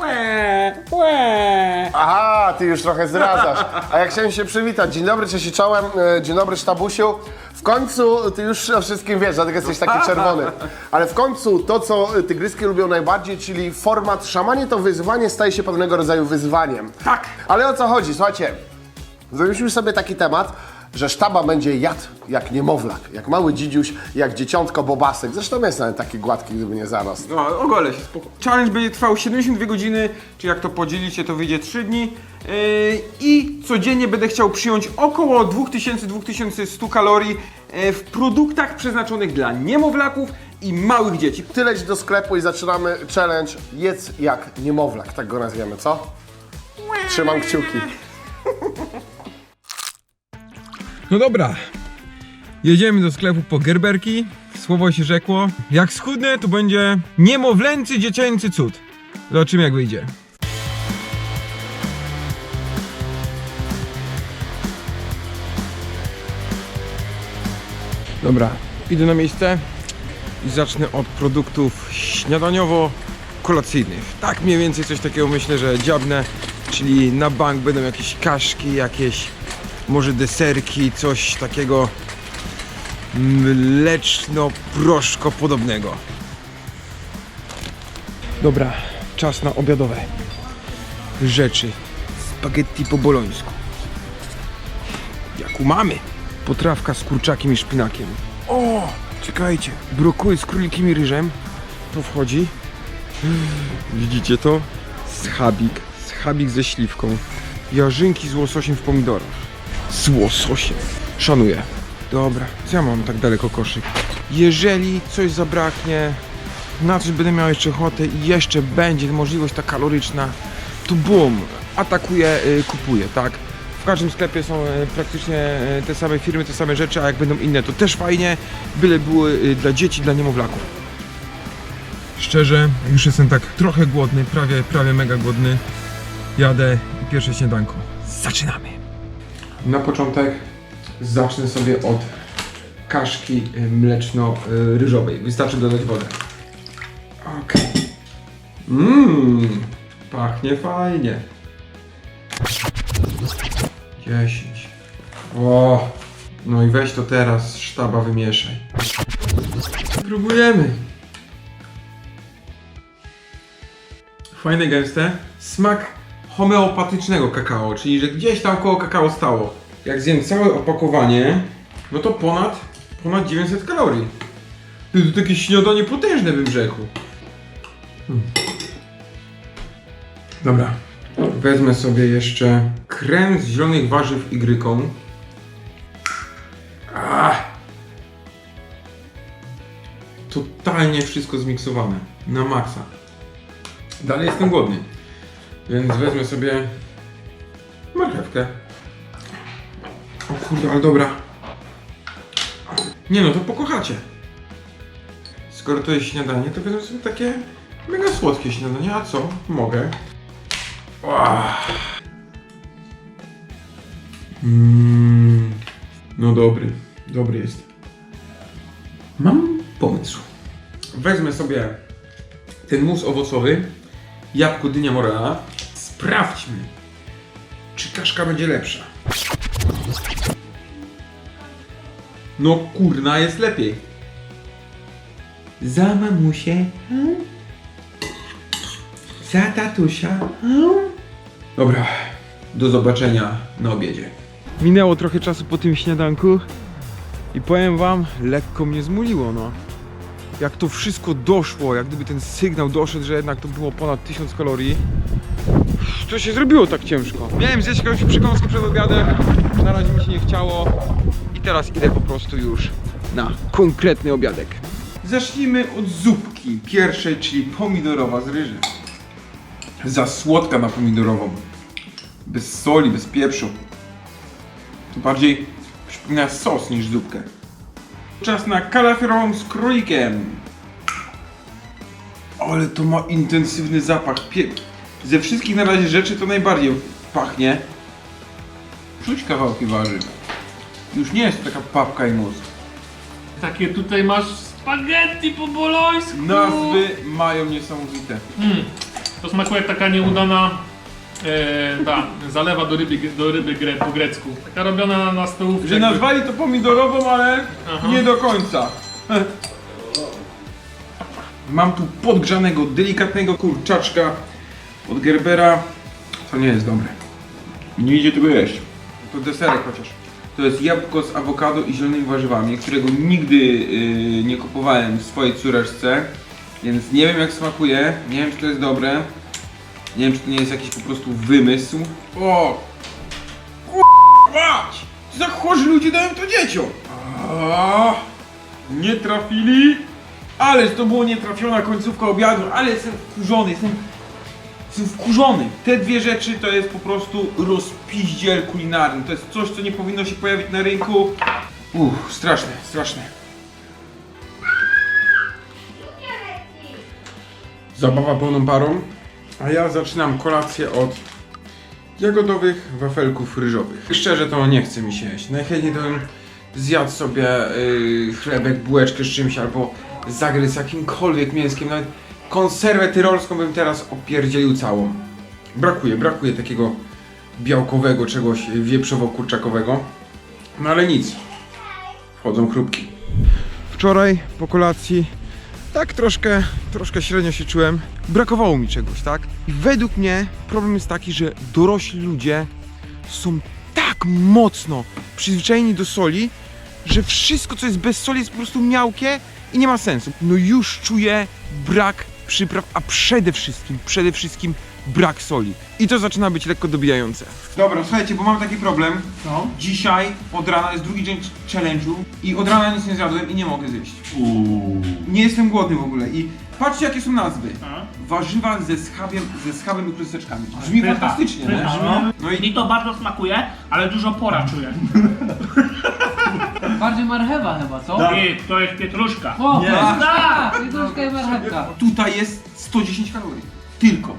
Łe, łe. Aha, ty już trochę zdradzasz. A ja chciałem się przywitać. Dzień dobry, cześć i czołem. E, Dzień dobry, sztabusiu. W końcu, ty już o wszystkim wiesz, dlatego jesteś taki czerwony. Ale w końcu to, co tygryski lubią najbardziej, czyli format szamanie, to wyzwanie staje się pewnego rodzaju wyzwaniem. Tak. Ale o co chodzi? Słuchajcie, wymyśliliśmy sobie taki temat, że sztaba będzie jadł jak niemowlak, jak mały dzidziuś, jak dzieciątko bobasek. Zresztą jest nawet taki gładki, gdyby nie zaraz. No, ogolę się, spoko. Challenge będzie trwał 72 godziny, czy jak to podzielicie, to wyjdzie 3 dni. Yy, I codziennie będę chciał przyjąć około 2000-2100 kalorii yy, w produktach przeznaczonych dla niemowlaków i małych dzieci. Ty leć do sklepu i zaczynamy challenge jedz jak niemowlak, tak go nazwiemy, co? Trzymam kciuki. No dobra. Jedziemy do sklepu po gerberki. Słowo się rzekło. Jak schudnę, to będzie niemowlęcy dziecięcy cud. Zobaczymy jak wyjdzie. Dobra, idę na miejsce i zacznę od produktów śniadaniowo-kolacyjnych. Tak mniej więcej coś takiego myślę, że dziabnę, czyli na bank będą jakieś kaszki, jakieś może deserki, coś takiego mleczno-proszko podobnego. Dobra, czas na obiadowe rzeczy. Spaghetti po bolońsku. Jak mamy. Potrawka z kurczakiem i szpinakiem. O, czekajcie. Brokuły z królikiem i ryżem. To wchodzi. Widzicie to? Schabik. Schabik ze śliwką. Jarzynki z łososiem w pomidorach. Z łososiem. Szanuję. Dobra, co ja mam tak daleko koszyk? Jeżeli coś zabraknie, na coś będę miał jeszcze ochotę i jeszcze będzie możliwość ta kaloryczna, to bum, atakuję, y, kupuję, tak? W każdym sklepie są y, praktycznie y, te same firmy, te same rzeczy, a jak będą inne, to też fajnie, byle były dla dzieci, dla niemowlaków. Szczerze, już jestem tak trochę głodny, prawie, prawie mega głodny. Jadę i pierwsze śniadanko. Zaczynamy! Na początek zacznę sobie od kaszki y, mleczno-ryżowej. Wystarczy dodać wodę. Okej. Mmm, pachnie fajnie. 10. O, no i weź to teraz, sztaba wymieszaj. Próbujemy. Fajne, gęste. Smak homeopatycznego kakao, czyli że gdzieś tam koło kakao stało. Jak zjem całe opakowanie, no to ponad, ponad 900 kalorii. Ty, To takie śniadanie potężne bym rzekł. Hmm. Dobra. Wezmę sobie jeszcze krem z zielonych warzyw i gryką. Ah! Totalnie wszystko zmiksowane. Na maksa. Dalej jestem głodny. Więc wezmę sobie marchewkę. O kurde, ale dobra. Nie no, to pokochacie. Skoro to jest śniadanie, to wezmę sobie takie mega słodkie śniadanie. A co? Mogę. Mm. No dobry, dobry jest. Mam pomysł. Wezmę sobie ten mus owocowy, jabłko, dynia, morela. Sprawdźmy, czy kaszka będzie lepsza. No kurna, jest lepiej. Za mamusię. hmm? Za tatusia. hmm? Dobra, do zobaczenia na obiedzie. Minęło trochę czasu po tym śniadanku i powiem wam, lekko mnie zmuliło, no. Jak to wszystko doszło, jak gdyby ten sygnał doszedł, że jednak to było ponad 1000 kalorii, to się zrobiło tak ciężko. Miałem zjeść jakąś przekąskę przed obiadem, na razie mi się nie chciało i teraz idę po prostu już na konkretny obiadek. Zacznijmy od zupki pierwszej, czyli pomidorowa z ryżem. Za słodka na pomidorową. Bez soli, bez pieprzu. To bardziej przypomina sos niż zupkę. Czas na kalafiorową z królikiem. Ale to ma intensywny zapach. Pie... Ze wszystkich na razie rzeczy to najbardziej pachnie. Czuć kawałki warzyw. Już nie jest to taka papka i mus. Takie tutaj masz spaghetti po bolońsku. Nazwy mają niesamowite. Mm. To smakuje jak taka nieudana e, ta, zalewa do ryby, do ryby gre, po grecku. Taka robiona na stołówce. Że jakby- nazwali to pomidorową, ale Aha. nie do końca. Mam tu podgrzanego, delikatnego kurczaczka od Gerbera. To nie jest dobre. Nie idzie tego jeść. To deserek chociaż. To jest jabłko z awokado i zielonymi warzywami, którego nigdy yy, nie kupowałem w swojej córeczce. Więc nie wiem jak smakuje, nie wiem czy to jest dobre. Nie wiem czy to nie jest jakiś po prostu wymysł. O! Mać! Za chorzy ludzie dają to dzieciom! A, nie trafili? Ależ to było nietrafiona końcówka obiadu, ale jestem wkurzony, jestem, jestem wkurzony. Te dwie rzeczy to jest po prostu rozpiździel kulinarny. To jest coś, co nie powinno się pojawić na rynku. Uff, straszne, straszne. Zabawa pełną parą, a ja zaczynam kolację od jagodowych wafelków ryżowych. Szczerze to nie chce mi się jeść. Najchętniej to bym zjadł sobie yy, chlebek, bułeczkę z czymś albo zagryzł jakimkolwiek mięskiem. Nawet konserwę tyrolską bym teraz opierdzielił całą. Brakuje, brakuje takiego białkowego czegoś wieprzowo-kurczakowego. No ale nic. Wchodzą chrupki. Wczoraj po kolacji tak troszkę, troszkę średnio się czułem. Brakowało mi czegoś, tak? I według mnie problem jest taki, że dorośli ludzie są tak mocno przyzwyczajeni do soli, że wszystko, co jest bez soli, jest po prostu miałkie i nie ma sensu. No już czuję brak przypraw, a przede wszystkim, przede wszystkim brak soli. I to zaczyna być lekko dobijające. Dobra, słuchajcie, bo mam taki problem. No. Dzisiaj od rana jest drugi dzień challenge'u i od rana nic nie zjadłem i nie mogę zjeść. Nie jestem głodny w ogóle i patrzcie jakie są nazwy. A? Warzywa ze schabiem, ze schabem i krusteczkami. Brzmi Pycha, fantastycznie, nie? pycha, no. No i Mi to bardzo smakuje, ale dużo pora czuję. Bardziej marchewa chyba, co? I to jest pietruszka. O, Nie. tak! Pietruszka i marchewka. tutaj jest 110 kalorii. Tylko.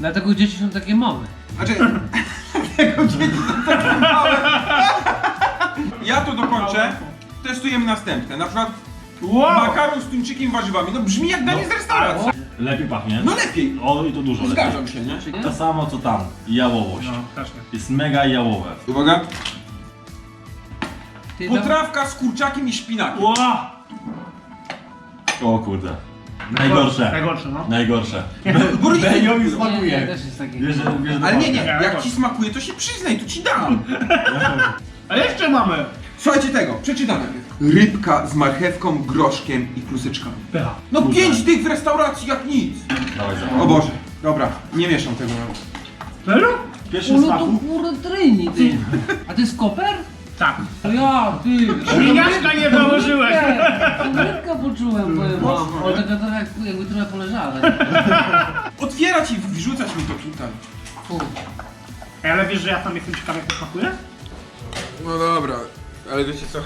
Dlatego dzieci są takie małe. Znaczy, tego dzieci są takie małe. Ja to dokończę. Testujemy następne. Na przykład Wow! makaron z tuńczykiem i warzywami. No brzmi jak danie z restauracji. Lepiej pachnie. No lepiej. O, i to dużo lepiej. Zgadzam się, nie? To samo co tam. Jałowość. No, strasznie. Jest mega jałowe. Uwaga. Ty tam- Potrawka z kurczakiem i szpinakiem. Wow! O kurde. Najgorsze. Najgorsze, no. Najgorsze. Górnicy- Benio mi Nie, nie, smakuje. też jest taki. Wiesz, że- wiesz, że Ale nie, nie, jak ci smakuje, to się przyznaj, to ci dam. A jeszcze mamy! Słuchajcie tego, przeczytam najpierw. Rybka z marchewką, groszkiem i kluseczkami. Pycha. No Kurde. pięć tych w restauracji jak nic. Dawaj za O Boże, dobra, nie mieszam tego. Serio? Pierwszy to smaku. kurde tryni, ty. A ty jest koper? Tak. Ja, ty. Śminiaczka nie założyłeś! Nie, rybkę poczułem, powiem wam. Ale taka trochę, jak- jakby trochę poleżała. Otwierać i wrzucać mi to tutaj. Fu. Ej, Ale wiesz, że ja tam jestem ciekawy jak to smakuje? No dobra, ale wiecie co?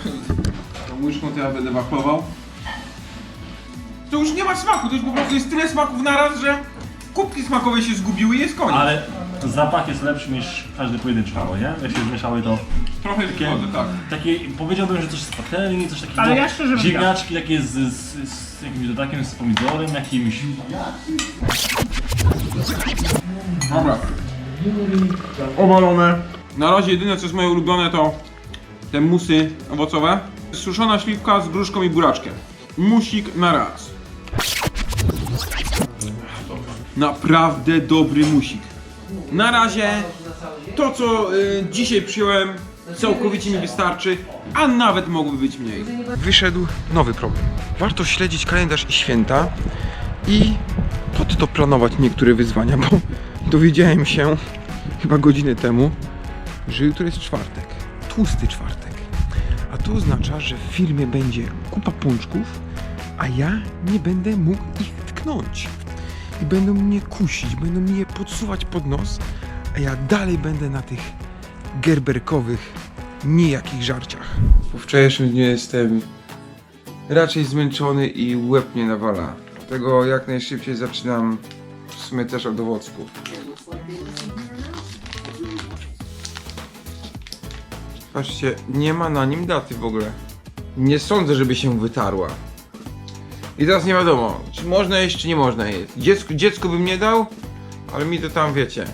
Tą łyżką to ja będę wachlował. To już nie ma smaku, to już po prostu jest tyle smaków naraz, że kubki smakowe się zgubiły i jest koniec. Ale zapach jest lepszy niż każdy pojedynczy nie? Jak się zmieszały to Trochę wchodzę, tak. takie, powiedziałbym, że coś z patelni, coś takiego. Ale ja szczerze bym Ziemniaczki takie z, z, z jakimś dodatkiem z pomidorem, jakimś... Dobra. Obalone. Na razie jedyne co jest moje ulubione to te musy owocowe. Suszona śliwka z gruszką i buraczkiem. Musik na raz. Naprawdę dobry musik. Na razie to co y, dzisiaj przyjąłem całkowicie mi wystarczy, a nawet mogłoby być mniej. Wyszedł nowy problem. Warto śledzić kalendarz i święta i pod to planować niektóre wyzwania, bo dowiedziałem się chyba godzinę temu, że jutro jest czwartek, tłusty czwartek. A to oznacza, że w firmie będzie kupa pączków, a ja nie będę mógł ich tknąć. I będą mnie kusić, będą mi je podsuwać pod nos, a ja dalej będę na tych gerberkowych, nijakich żarciach. Po wczorajszym dniu jestem raczej zmęczony i łeb mnie nawala. Dlatego jak najszybciej zaczynam w sumie też od owocków. Patrzcie, nie ma na nim daty w ogóle. Nie sądzę, żeby się wytarła. I teraz nie wiadomo, czy można jeść, czy nie można jeść. Dziecku, dziecku bym nie dał, ale mi to tam wiecie.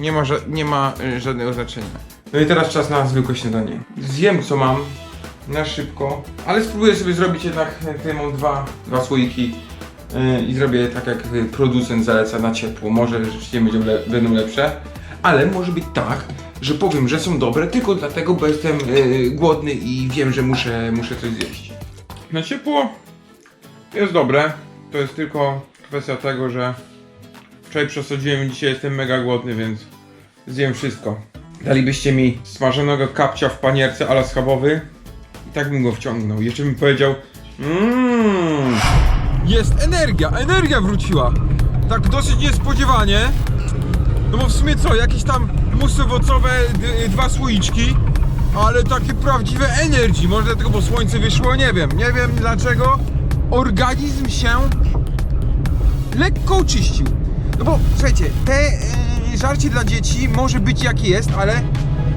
Nie ma, nie ma y, żadnego znaczenia. No i teraz czas na zwykłe śniadanie. Zjem co mam na szybko, ale spróbuję sobie zrobić jednak, jak tutaj mam dwa, dwa słoiki y, i zrobię tak jak y, producent zaleca na ciepło. Może rzeczywiście będą, le- będą lepsze, ale może być tak, że powiem, że są dobre tylko dlatego, bo jestem głodny i wiem, że muszę, muszę coś zjeść. Na ciepło jest dobre. To jest tylko kwestia tego, że wczoraj przesadziłem, dzisiaj jestem mega głodny, więc zjem wszystko. Dalibyście mi smażonego kapcia w panierce ala schabowy i tak bym go wciągnął. Jeszcze bym powiedział mmm. Jest energia, energia wróciła. Tak dosyć niespodziewanie. No bo w sumie co, jakieś tam musy owocowe, dwa słoiczki, ale takie prawdziwe energy. Może dlatego, bo słońce wyszło, nie wiem. Nie wiem dlaczego. Organizm się lekko oczyścił. No bo słuchajcie, te yy, żarcie dla dzieci może być jakie jest, ale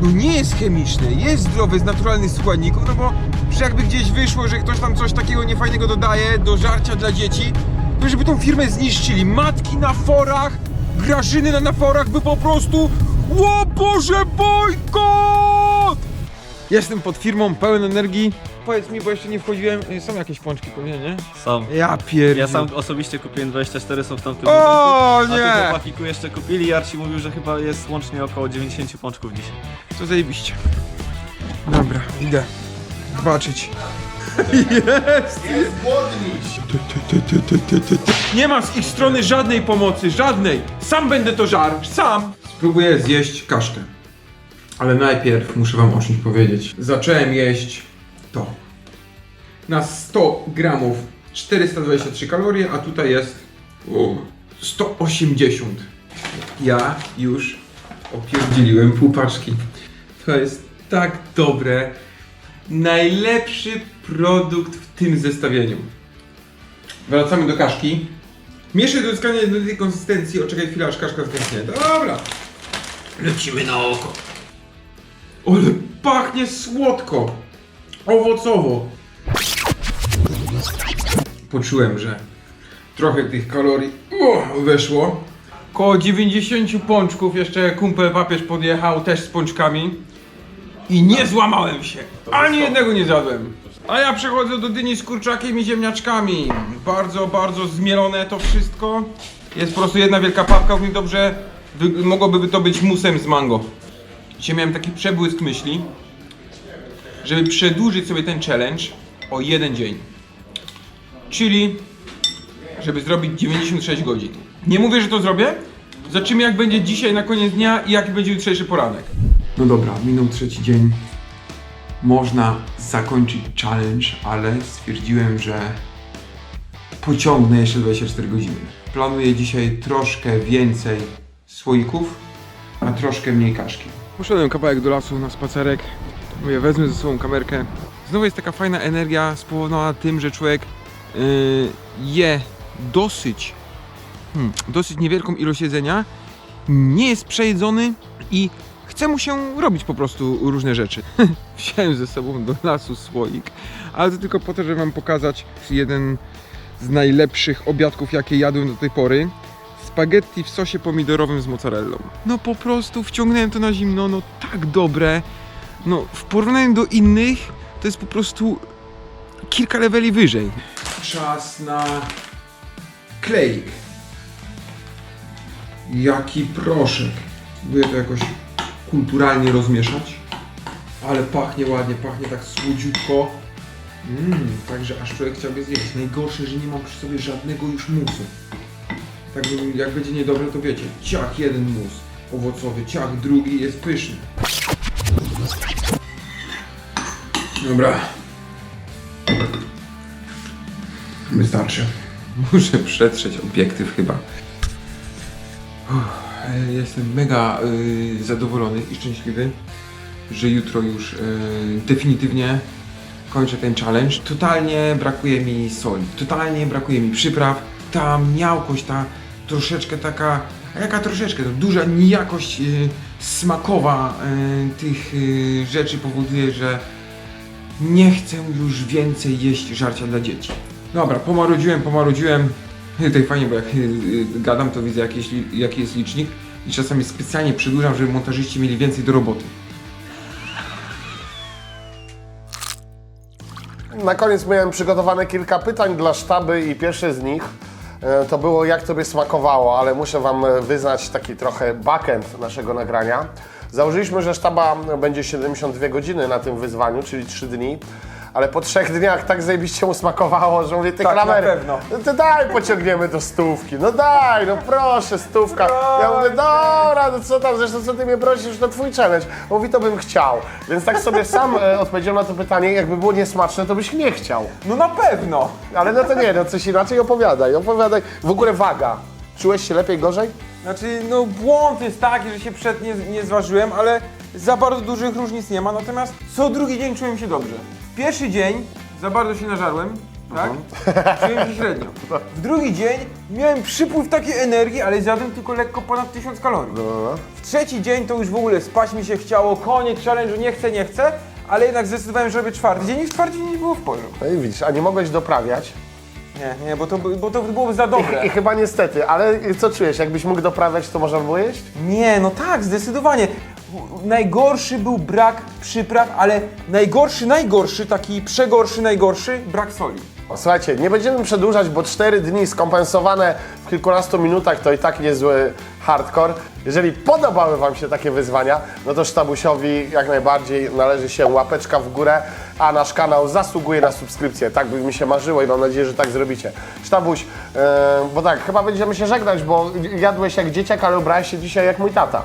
no nie jest chemiczne, jest zdrowe z naturalnych składników, no bo że jakby gdzieś wyszło, że ktoś tam coś takiego niefajnego dodaje do żarcia dla dzieci, to żeby tą firmę zniszczyli. Matki na forach, Grażyny na, forach by po prostu Ło Boże bojkot! Jestem pod firmą, pełen energii. Powiedz mi, bo jeszcze nie wchodziłem, y, są jakieś pączki pewnie, nie? Są. Ja pierdolę. Ja sam osobiście kupiłem 24, są w tamtym O, budynku, nie! A tu chłopakiku jeszcze kupili i Arci mówił, że chyba jest łącznie około 90 pączków dzisiaj. To zajebiście. Dobra, idę zobaczyć. Jest! Nie ma z ich strony żadnej pomocy, żadnej. Sam będę to żarł, sam. Spróbuję zjeść kaszkę. Ale najpierw muszę wam o czymś powiedzieć. Zacząłem jeść to. Na 100 gramów 423 kalorie, a tutaj jest o, 180. Ja już opierdzieliłem pół paczki. To jest tak dobre. Najlepszy produkt w tym zestawieniu. Wracamy do kaszki. Mieszaj do uzyskania jednolitej konsystencji. Oczekaj chwilę, aż kaszka zgęstnie. Dobra. Lecimy na oko. Ale pachnie słodko. Owocowo. Poczułem, że trochę tych kalorii o, weszło. Koło 90 pączków, jeszcze kumpel papież podjechał też z pączkami. I nie złamałem się. Ani jednego nie zjadłem. A ja przechodzę do dyni z kurczakiem i ziemniaczkami. Bardzo, bardzo zmielone to wszystko. Jest po prostu jedna wielka papka, równie dobrze wy- mogłoby to być musem z mango. Dzisiaj miałem taki przebłysk myśli, żeby przedłużyć sobie ten challenge o jeden dzień. Czyli żeby zrobić 96 godzin. Nie mówię, że to zrobię. Zobaczymy jak będzie dzisiaj na koniec dnia i jaki będzie jutrzejszy poranek. No dobra, minął trzeci dzień. Można zakończyć challenge, ale stwierdziłem, że pociągnę jeszcze 24 godziny. Planuję dzisiaj troszkę więcej słoików, a troszkę mniej kaszki. Poszedłem kawałek do lasu na spacerek. Mówię, wezmę ze sobą kamerkę. Znowu jest taka fajna energia spowodowana tym, że człowiek yy, je dosyć, hmm, dosyć niewielką ilość jedzenia, nie jest przejedzony i chce mu się robić po prostu różne rzeczy. Wziąłem ze sobą do lasu słoik, ale to tylko po to, żeby wam pokazać jeden z najlepszych obiadków, jakie jadłem do tej pory. Spaghetti w sosie pomidorowym z mozzarellą. No po prostu wciągnąłem to na zimno, no tak dobre. No w porównaniu do innych to jest po prostu kilka leveli wyżej. Czas na kleik. Jaki proszek. Próbuję to jakoś kulturalnie rozmieszać. Ale pachnie ładnie, pachnie tak słodziutko. Mmm, także aż człowiek chciałby zjeść. Najgorsze, że nie mam przy sobie żadnego już musu. Tak jak będzie niedobre, to wiecie, ciach jeden mus owocowy, ciach drugi jest pyszny. Dobra. Wystarczy. Muszę przetrzeć obiektyw chyba. Uff, Jestem mega y, zadowolony i szczęśliwy, że jutro już y, definitywnie kończę ten challenge. Totalnie brakuje mi soli, totalnie brakuje mi przypraw. Ta miałkość, ta troszeczkę taka, jaka troszeczkę, to duża niejakość y, smakowa y, tych y, rzeczy powoduje, że nie chcę już więcej jeść żarcia dla dzieci. Dobra, pomarudziłem, pomarudziłem. Tutaj fajnie, bo jak gadam, to widzę jakiś, li- jaki jest licznik i czasami specjalnie przedłużam, żeby montażyści mieli więcej do roboty. Na koniec miałem przygotowane kilka pytań dla sztaby i pierwsze z nich to było jak Tobie smakowało, ale muszę Wam e, wyznać taki trochę backend naszego nagrania. Założyliśmy, że sztaba będzie 72 godziny na tym wyzwaniu, czyli 3 dni. Ale po trzech dniach tak zajebiście mu smakowało, że mówię, ty Tak, na klamery, pewno. no to daj pociągniemy do stówki, no daj, no proszę, stówka. Ja mówię, dobra, no co tam, zresztą co ty mnie prosisz, to twój challenge. Mówi, to bym chciał. Więc tak sobie sam e, odpowiedziałem na to pytanie, jakby było niesmaczne, to byś nie chciał. No na pewno. Ale no to nie, no coś inaczej opowiadaj, opowiadaj. W ogóle waga. Czułeś się lepiej, gorzej? Znaczy, no błąd jest taki, że się przed nie, nie zważyłem, ale za bardzo dużych różnic nie ma, natomiast co drugi dzień czułem się dobrze. Pierwszy dzień za bardzo się nażarłem, tak? Czułem się średnio. W drugi dzień miałem przypływ takiej energii, ale zjadłem tylko lekko ponad 1000 kalorii. W trzeci dzień to już w ogóle spać mi się chciało, koniec challenge'u, nie chcę, nie chcę, ale jednak zdecydowałem, że robię czwarty dzień i w czwarty dzień było w porządku. No i widzisz, a nie mogłeś doprawiać. Nie, nie, bo to, by- bo to byłoby za dobre. I chyba niestety, ale co czujesz, jakbyś mógł doprawiać, to można było jeść? Nie, no tak, zdecydowanie. Najgorszy był brak przypraw, ale najgorszy, najgorszy, taki przegorszy, najgorszy, brak soli. Słuchajcie, nie będziemy przedłużać, bo 4 dni skompensowane kilkunastu minutach to i tak niezły hardcore. Jeżeli podobały Wam się takie wyzwania, no to sztabusiowi jak najbardziej należy się łapeczka w górę, a nasz kanał zasługuje na subskrypcję. Tak by mi się marzyło i mam nadzieję, że tak zrobicie. Sztabuś, e, bo tak, chyba będziemy się żegnać, bo jadłeś jak dzieciak, ale ubrałeś się dzisiaj jak mój tata.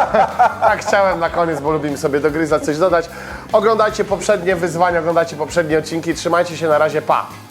tak chciałem na koniec, bo lubimy sobie dogryzać, coś dodać. Oglądajcie poprzednie wyzwania, oglądajcie poprzednie odcinki. Trzymajcie się, na razie, pa!